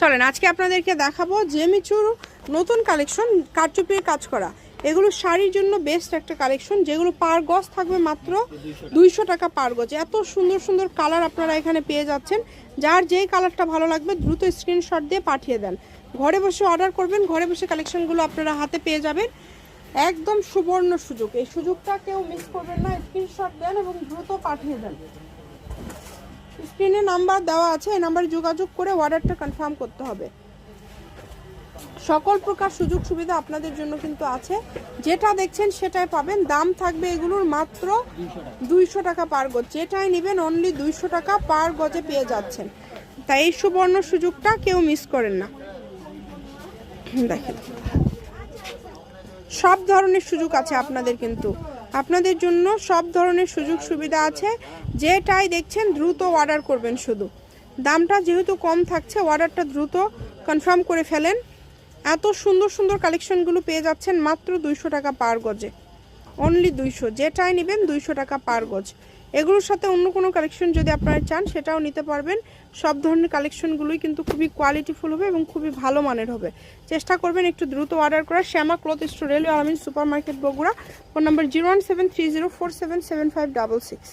চলেন, আজকে আপনাদেরকে দেখাবো জেমিচুর নতুন কালেকশন কারচুপির কাজ করা। এগুলো শাড়ির জন্য বেস্ট একটা কালেকশন, যেগুলো পার গজ থাকবে মাত্র দুইশো টাকা পার গজ। এত সুন্দর সুন্দর কালার আপনারা এখানে পেয়ে যাচ্ছেন। যার যেই কালারটা ভালো লাগবে, দ্রুত স্ক্রিনশট দিয়ে পাঠিয়ে দেন। ঘরে বসে অর্ডার করবেন, ঘরে বসে কালেকশনগুলো আপনারা হাতে পেয়ে যাবেন। একদম সুবর্ণ সুযোগ। এই সুযোগটা কেউ মিস করবেন না স্ক্রিনশট দেন এবং দ্রুত পাঠিয়ে দেন। স্ক্রিনে নাম্বার দেওয়া আছে, এই নাম্বারে যোগাযোগ করে অর্ডারটা কনফার্ম করতে হবে। সকল প্রকার সুযোগ সুবিধা আপনাদের জন্য কিন্তু আছে। যেটা দেখছেন সেটাই পাবেন। দাম থাকবে এগুলোর মাত্র দুইশো টাকা পার গজ। যেটাই নেবেন অনলি দুইশো টাকা পার গজে পেয়ে যাচ্ছেন। তাই এই সুবর্ণ সুযোগটা কেউ মিস করেন না। দেখেন। সব ধরনের সুযোগ আছে আপনাদের কিন্তু। আপনাদের জন্য সব ধরনের সুযোগ সুবিধা আছে। যেটাই দেখছেন দ্রুত অর্ডার করবেন শুধু। দামটা যেহেতু কম থাকছে অর্ডারটা দ্রুত কনফার্ম করে ফেলেন। এত সুন্দর সুন্দর কালেকশনগুলো পেয়ে যাচ্ছেন মাত্র দুইশো টাকা পার গজে। অনলি দুইশো। যেটাই নেবেন দুইশো টাকা পার গজ। এগুলোর সাথে অন্য কোনো কালেকশন যদি আপনারা চান, সেটাও নিতে পারবেন। সব ধরনের কালেকশনগুলোই কিন্তু খুবই কোয়ালিটিফুল হবে এবং খুবই ভালো মানের হবে। চেষ্টা করবেন একটু দ্রুত অর্ডার করার। Shyama cloth store, railway Almin supermarket Bogura. Phone number zero one seven three zero four seven seven five double six